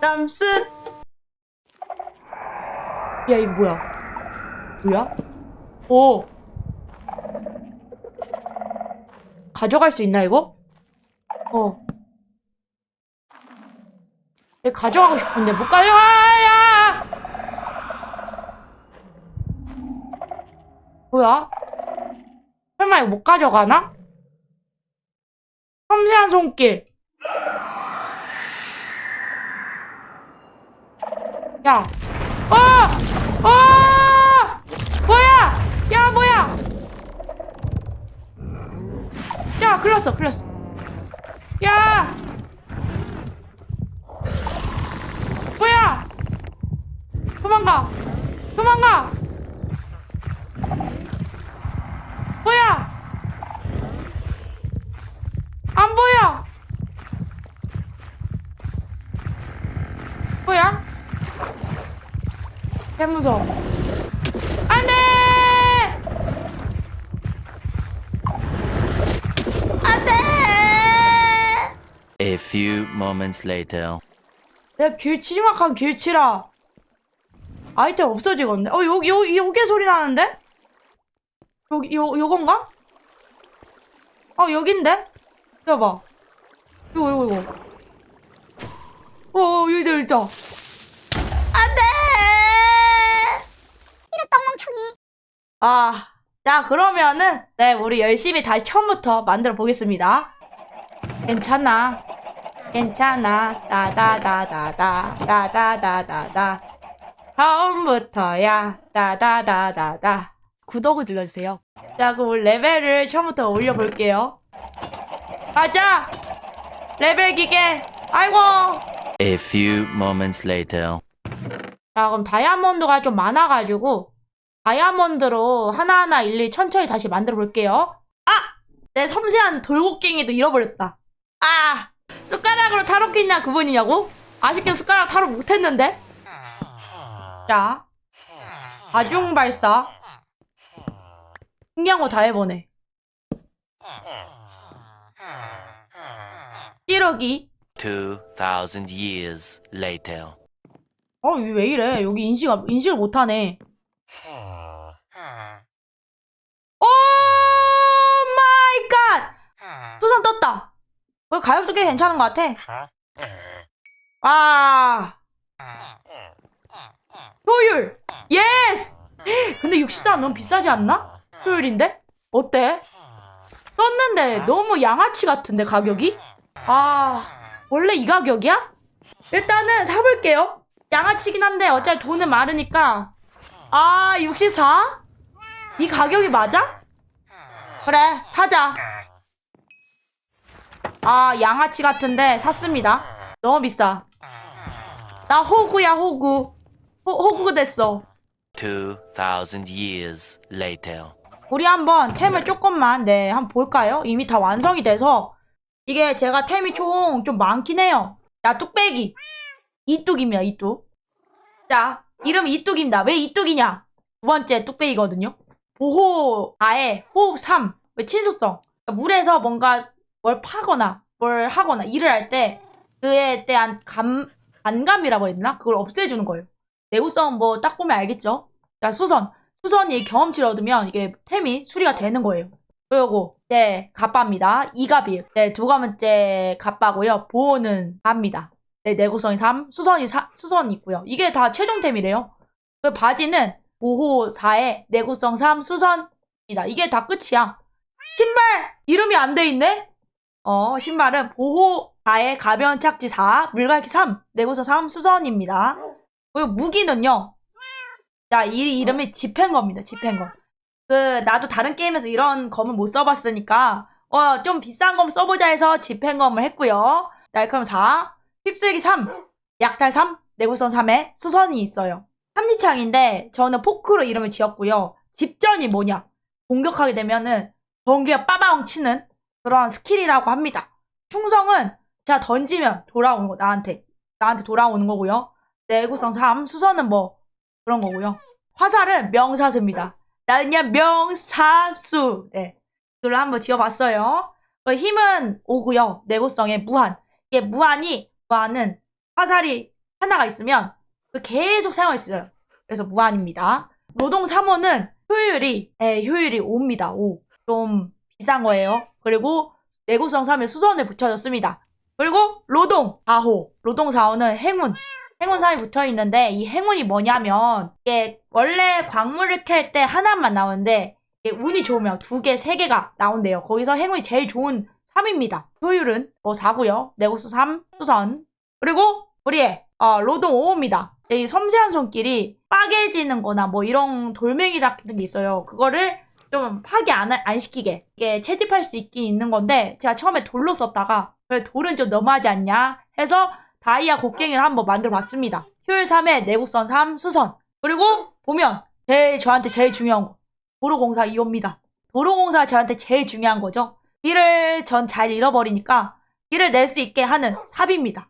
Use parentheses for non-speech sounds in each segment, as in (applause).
람스 야 이거 뭐야 뭐야? 오 가져갈 수 있나 이거? 어 이거 가져가고 싶은데 못 가져가야 뭐야? 설마 이거 못 가져가나? 섬세한 손길. 야. 어! 어! 뭐야! 야, 뭐야! 야, 큰일 났어. 야! 뭐야! 도망가! 도망가! 뭐야! 안 보여! 뭐야? 개 무서워. 안 돼! 안 돼! A few moments later. 내가 길치 정확한 길치라. 아이템 없어지겠네. 어, 요, 요, 요게 소리 나는데? 요, 요, 요건가? 어, 여긴데? 봐봐. 요거, 요거, 요거. 어, 여기다, 여기다. 안 돼! 이런 똥멍청이. 아, 자, 그러면은, 네, 우리 열심히 다시 처음부터 만들어 보겠습니다. 괜찮아. 괜찮아. 따다다다다. 따다다다다. 처음부터야. 따다다다다. 구독을 눌러주세요. 자, 그럼 우리 레벨을 처음부터 올려볼게요. 가자! 레벨 기계! 아이고! A few moments later. 자, 그럼 다이아몬드가 좀 많아가지고, 다이아몬드로 하나하나 일일이 천천히 다시 만들어 볼게요. 아! 내 섬세한 돌고갱이도 잃어버렸다. 아! 숟가락으로 타로했냐 그분이냐고? 아쉽게 숟가락 타로 못했는데? 자, 가중 발사. 신기한 거 다 해보네. 찌르기. 2000 years later. 어, 이왜 이래? 여기 인식, 인식을 못하네. 오 마이 갓! 수선 떴다. 어, 가격도 꽤 괜찮은 것 같아. 아. 효율! 예스! 근데 64는 너무 비싸지 않나? 효율인데? 어때? 떴는데 너무 양아치 같은데 가격이? 아 원래 이 가격이야? 일단은 사볼게요 양아치긴 한데 어차피 돈은 많으니까 아 64? 이 가격이 맞아? 그래 사자 아 양아치 같은데 샀습니다 너무 비싸 나 호구야 호구 호, 호구 됐어 2000 years later. 우리 한번 템을 조금만 네 한번 볼까요? 이미 다 완성이 돼서 이게 제가 템이 총 좀 많긴 해요. 야 뚝배기 이뚝입니다 이뚝. 자 이름 이뚝입니다. 왜 이뚝이냐? 두 번째 뚝배기거든요. 보호 4에 호흡 3. 왜? 그러니까 물에서 뭔가 뭘 파거나 뭘 하거나 일을 할 때 그에 대한 감 반감이라고 되나? 그걸 없애주는 거예요. 내구성 뭐 딱 보면 알겠죠? 자 수선 수선이 경험치를 얻으면 이게 템이 수리가 되는 거예요. 그리고 네 갑바입니다. 이갑이에요. 네두 가문째 갑바고요. 보호는 갑니다. 네 내구성이 3, 수선이 4, 수선이 있고요. 이게 다 최종템이래요. 그 바지는 보호 4에 내구성 3, 수선이다. 이게 다 끝이야. 신발 이름이 안 돼 있네. 어 신발은 보호 4에 가벼운 착지 4, 물갈기 3, 내구성 3, 수선입니다. 그리고 무기는요. 자, 이 이름이 집행검입니다. 집행검. 그 나도 다른 게임에서 이런 검을 못 써봤으니까 어 좀 비싼 검 써보자 해서 집행검을 했고요. 날카로움 4, 휩쓸기 3, 약탈 3, 내구성 3에 수선이 있어요. 삼지창인데 저는 포크로 이름을 지었고요. 집전이 뭐냐? 공격하게 되면은 번개가 빠바웅 치는 그런 스킬이라고 합니다. 충성은 제가 던지면 돌아오는 거 나한테 나한테 돌아오는 거고요. 내구성 3, 수선은 뭐 그런 거고요. 화살은 명사수입니다. 나 그냥 명사수. 네. 이걸로 한번 지어봤어요. 그 힘은 5고요. 내구성에 무한. 이게 무한이 무한은 화살이 하나가 있으면 그 계속 사용할 수 있어요. 그래서 무한입니다. 노동 3호는 효율이 예, 효율이 5입니다. 5. 좀 비싼 거예요. 그리고 내구성 3에 수선을 붙여줬습니다. 그리고 로동 4호. 로동 4호는 행운. 행운 3이 붙어 있는데 이 행운이 뭐냐면 이게 원래 광물을 캘 때 하나만 나오는데 운이 좋으면 두 개, 세 개가 나온대요. 거기서 행운이 제일 좋은 3입니다. 효율은 뭐 4고요. 내구수 3, 수선. 그리고 우리의 어, 로동 5호입니다. 이 섬세한 손길이 빠개지는 거나 뭐 이런 돌멩이 같은 게 있어요. 그거를 좀 파괴 안, 하- 안 시키게 이게 채집할 수 있긴 있는 건데 제가 처음에 돌로 썼다가 그래 돌은 좀 너무하지 않냐 해서 다이아 곡괭이를 한번 만들어 봤습니다. 효율 3에 내구성 3, 수선. 그리고 보면 제일 저한테 제일 중요한 거 도로공사 2호입니다. 도로공사 저한테 제일 중요한 거죠. 길을 전 잘 잃어버리니까 길을 낼 수 있게 하는 삽입니다.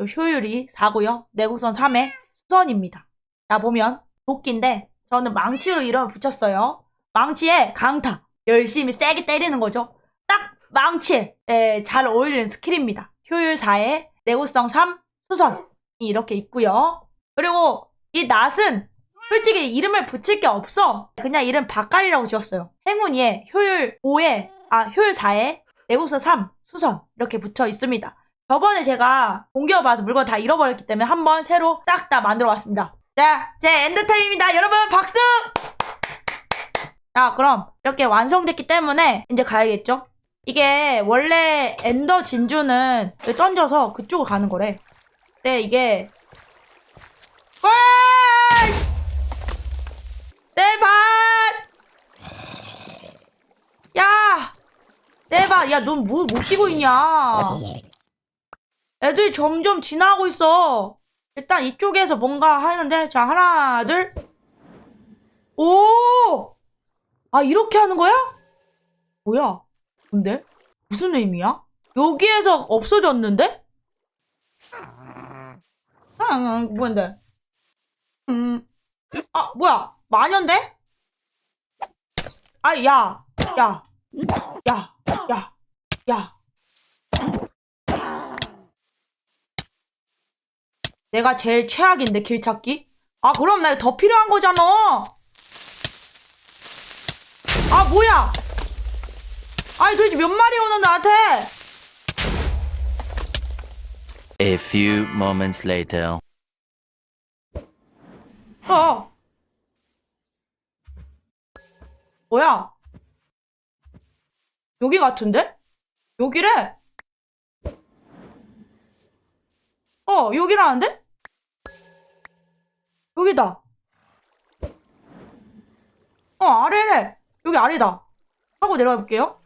요 효율이 4고요. 내구성 3에 수선입니다. 자 보면 도끼인데 저는 망치로 이름을 붙였어요. 망치에 강타 열심히 세게 때리는 거죠. 딱 망치에 에, 잘 어울리는 스킬입니다. 효율 4에 내구성 3 수선이 이렇게 있고요. 그리고 이 낫은 솔직히 이름을 붙일 게 없어. 그냥 이름 바깔이라고 지었어요. 행운이에 효율 5에 아 효율 4에 내구성 3 수선 이렇게 붙어 있습니다. 저번에 제가 공개해봐서 물건 다 잃어버렸기 때문에 한번 새로 싹 다 만들어 왔습니다. 자, 제 엔드타임입니다. 여러분 박수! 자, 그럼 이렇게 완성됐기 때문에 이제 가야겠죠? 이게 원래 엔더 진주는 여기 던져서 그쪽으로 가는 거래. 근데 이게 와! 내 밭! 야! 내 밭! 야, 넌 뭐, 못 끼고 있냐? 애들이 점점 지나가고 있어. 일단 이쪽에서 뭔가 하는데, 자, 하나, 둘. 오! 아, 이렇게 하는 거야? 뭐야? 뭔데? 무슨 의미야? 여기에서 없어졌는데? 아, 뭔데? 음, 아, 뭐야? 마녀인데? 아, 야, 야, 야, 야, 야. 내가 제일 최악인데, 길 찾기? 아, 그럼 나 더 필요한 거잖아. 아, 뭐야? 아니, 도대체 몇 마리 오는 나한테? A few moments later. 어. 뭐야? 여기 같은데? 여기래? 어, 여기라는데? 여기다. 어, 아래래. 여기 아래다. 하고 내려가 볼게요.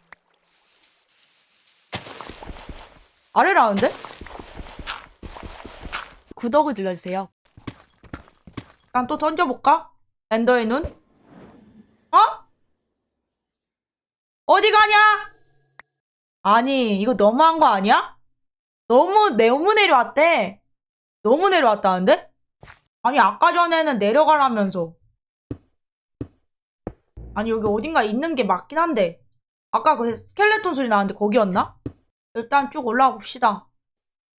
아래라는데? 구독을 눌러주세요. 일단 또 던져볼까? 엔더의 눈? 어? 어디 가냐? 아니, 이거 너무한 거 아니야? 너무, 너무 내려왔대. 너무 내려왔다는데? 아니, 아까 전에는 내려가라면서. 아니, 여기 어딘가 있는 게 맞긴 한데. 아까 그 스켈레톤 소리 나는데 거기였나? 일단 쭉 올라가 봅시다.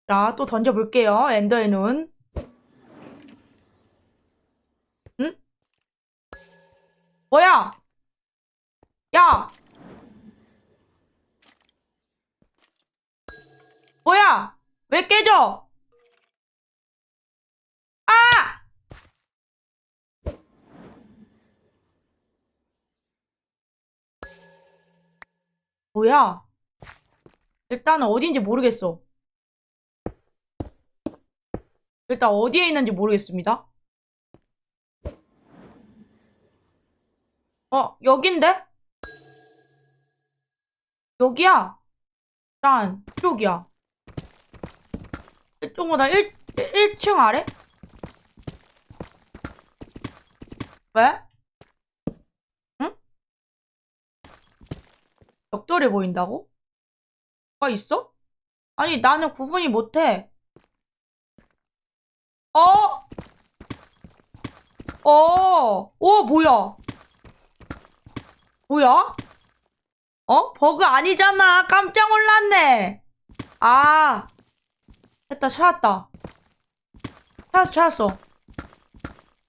자, 또 던져볼게요. 엔더의 눈. 뭐야? 야! 뭐야? 왜 깨져? 아! 뭐야? 일단은 어디인지 모르겠어. 일단 어디에 있는지 모르겠습니다. 어, 여긴데? 여기야. 일단, 이쪽이야. 이쪽보다 1, 1층 아래? 왜? 응? 벽돌이 보인다고? 뭐가 있어? 아니, 나는 구분이 못해. 어? 어? 어, 뭐야? 뭐야? 어? 버그 아니잖아. 깜짝 놀랐네. 아. 됐다, 찾았다. 찾았어, 찾았어.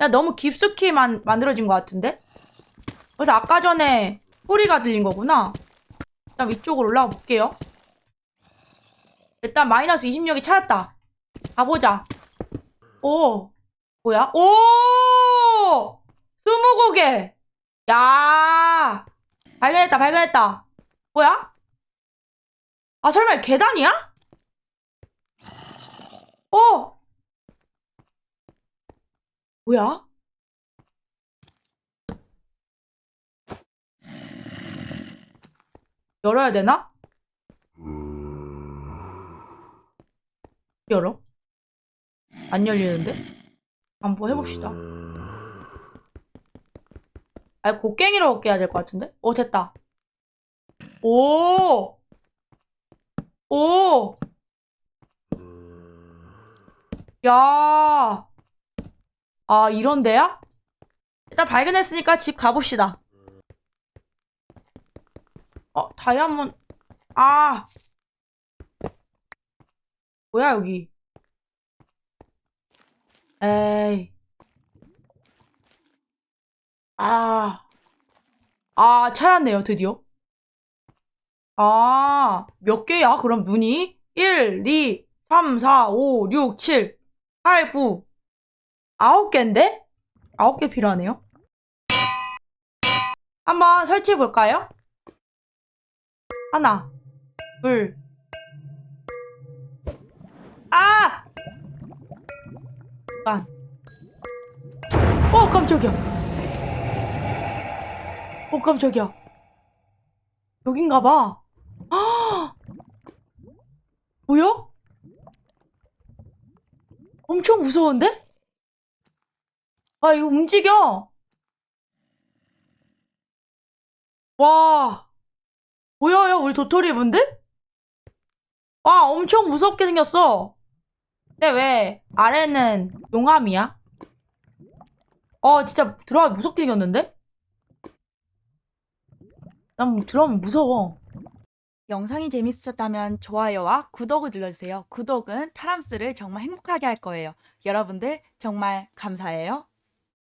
야, 너무 깊숙이 만, 만들어진 것 같은데? 그래서 아까 전에 소리가 들린 거구나. 일단 위쪽으로 올라가 볼게요. 일단 마이너스 26이 찾았다. 가보자. 오. 뭐야? 오! 스무 고개! 야! 발견했다, 발견했다. 뭐야? 아, 설마 계단이야? 어! 뭐야? 열어야 되나? 열어? 안 열리는데? 한번 해봅시다. 아, 곡괭이로 깨야 될 것 같은데? 오, 됐다. 오! 오! 야! 아, 이런 데야? 일단 발견했으니까 집 가봅시다. 어, 다이아몬드, 아! 뭐야, 여기. 에이. 아. 아, 찾았네요, 드디어. 아, 몇 개야, 그럼 문이? 1, 2, 3, 4, 5, 6, 7, 8, 9. 아홉 개인데? 아홉 개 필요하네요. 한번 설치해 볼까요? 하나, 둘. 아! 잠깐. 어, 깜짝이야. 어, 깜짝이야. 여긴가 봐. (gasps) 아! 뭐야? 엄청 무서운데? 아, 이거 움직여. 와. 야, 우리 도토리 분들? 와, 엄청 무섭게 생겼어. 근데 왜 아래는 용암이야? 어, 진짜 들어가 무섭게 생겼는데? 난 들어가면 무서워. 영상이 재밌으셨다면 좋아요와 구독을 눌러주세요. 구독은 타람스를 정말 행복하게 할 거예요. 여러분들 정말 감사해요.